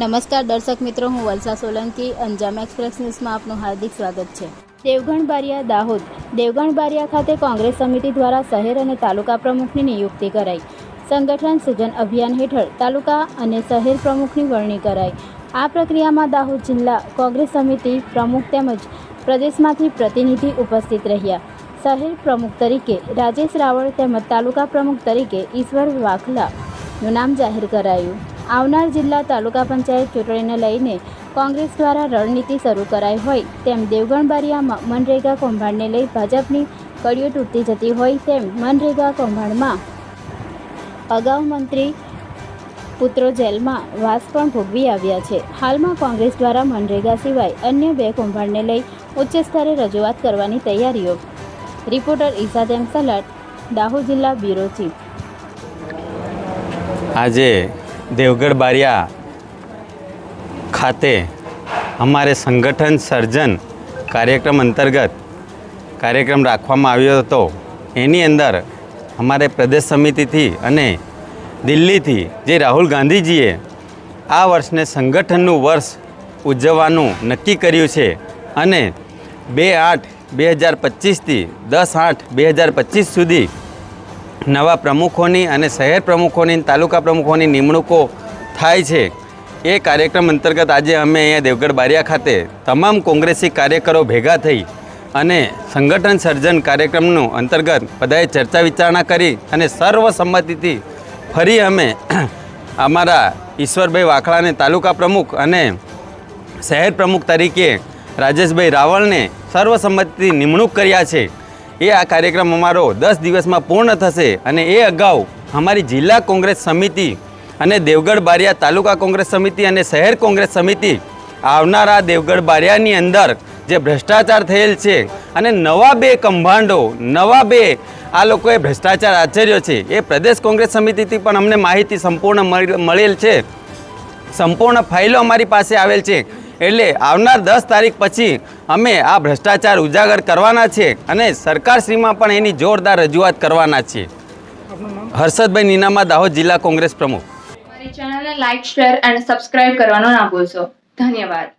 નમસ્કાર દર્શક મિત્રો, હું વલસા સોલંકી, અંજામ એક્સપ્રેસ ન્યૂઝમાં આપનું હાર્દિક સ્વાગત છે. દેવગણ બારિયા, દાહોદ. દેવગણ બારિયા ખાતે કોંગ્રેસ સમિતિ દ્વારા શહેર અને તાલુકા પ્રમુખની નિયુક્તિ કરાઈ. સંગઠન સૃજન અભિયાન હેઠળ તાલુકા અને શહેર પ્રમુખની વરણી કરાઈ. આ પ્રક્રિયામાં દાહોદ જિલ્લા કોંગ્રેસ સમિતિ પ્રમુખ તેમજ પ્રદેશમાંથી પ્રતિનિધિ ઉપસ્થિત રહ્યા. શહેર પ્રમુખ તરીકે રાજેશ રાવળ તેમજ તાલુકા પ્રમુખ તરીકે ઈશ્વર વાઘલાનું નામ જાહેર કરાયું. આવનાર જિલ્લા તાલુકા પંચાયત ચૂંટણીને લઈને કોંગ્રેસ દ્વારા રણનીતિ શરૂ કરાઈ હોય તેમ દેવગણ મનરેગા કૌભાંડને લઈ ભાજપની કડીઓ તૂટતી જતી હોય તેમ મનરેગા કૌભાંડમાં અગાઉ મંત્રી પુત્રો જેલમાં વાસ પણ ભોગવી આવ્યા છે. હાલમાં કોંગ્રેસ દ્વારા મનરેગા સિવાય અન્ય બે કૌભાંડને લઈ ઉચ્ચ સ્તરે રજૂઆત કરવાની તૈયારીઓ. રિપોર્ટર ઈસાદેમ સલાટ, દાહોદ જિલ્લા બ્યુરો ચીફ. આજે દેવગઢ બારિયા ખાતે અમારે સંગઠન સર્જન કાર્યક્રમ અંતર્ગત કાર્યક્રમ રાખવામાં આવ્યો હતો. એની અંદર અમારે પ્રદેશ સમિતિથી અને દિલ્હીથી જે રાહુલ ગાંધીજીએ આ વર્ષને સંગઠનનું વર્ષ ઉજવવાનું નક્કી કર્યું છે અને બે આઠ બે હજાર પચીસથી દસ આઠ બે હજાર પચીસ સુધી નવા પ્રમુખોની અને શહેર પ્રમુખોની તાલુકા પ્રમુખોની નિમણૂકો થાય છે. એ કાર્યક્રમ અંતર્ગત આજે અમે અહીંયા દેવગઢ બારિયા ખાતે તમામ કોંગ્રેસી કાર્યકરો ભેગા થઈ અને સંગઠન સર્જન કાર્યક્રમનું અંતર્ગત બધાએ ચર્ચા વિચારણા કરી અને સર્વસંમતિથી ફરી અમે અમારા ઈશ્વરભાઈ વાખડાને તાલુકા પ્રમુખ અને શહેર પ્રમુખ તરીકે રાજેશભાઈ રાવળને સર્વસંમતિથી નિમણૂક કર્યા છે. એ આ કાર્યક્રમ અમારો દસ દિવસમાં પૂર્ણ થશે અને એ અગાઉ અમારી જિલ્લા કોંગ્રેસ સમિતિ અને દેવગઢ બારિયા તાલુકા કોંગ્રેસ સમિતિ અને શહેર કોંગ્રેસ સમિતિ આવનારા દેવગઢ બારિયાની અંદર જે ભ્રષ્ટાચાર થયેલ છે અને નવા બે કંભાંડો નવા બે આ લોકોએ ભ્રષ્ટાચાર આચર્યો છે, એ પ્રદેશ કોંગ્રેસ સમિતિથી પણ અમને માહિતી સંપૂર્ણ મળ- મળેલ છે. સંપૂર્ણ ફાઇલો અમારી પાસે આવેલ છે. એટલે આવનાર દસ તારીખ પછી અમે આ ભ્રષ્ટાચાર ઉજાગર કરવાના છે અને સરકારશ્રીમાં પણ એની જોરદાર રજૂઆત કરવાના છીએ હર્ષદભાઈ નીનામા, દાહોદ જિલ્લા કોંગ્રેસ પ્રમુખ. ચેનલને લાઇક શેર અને સબસ્ક્રાઇબ કરવાનું ના ભૂલશો. ધન્યવાદ.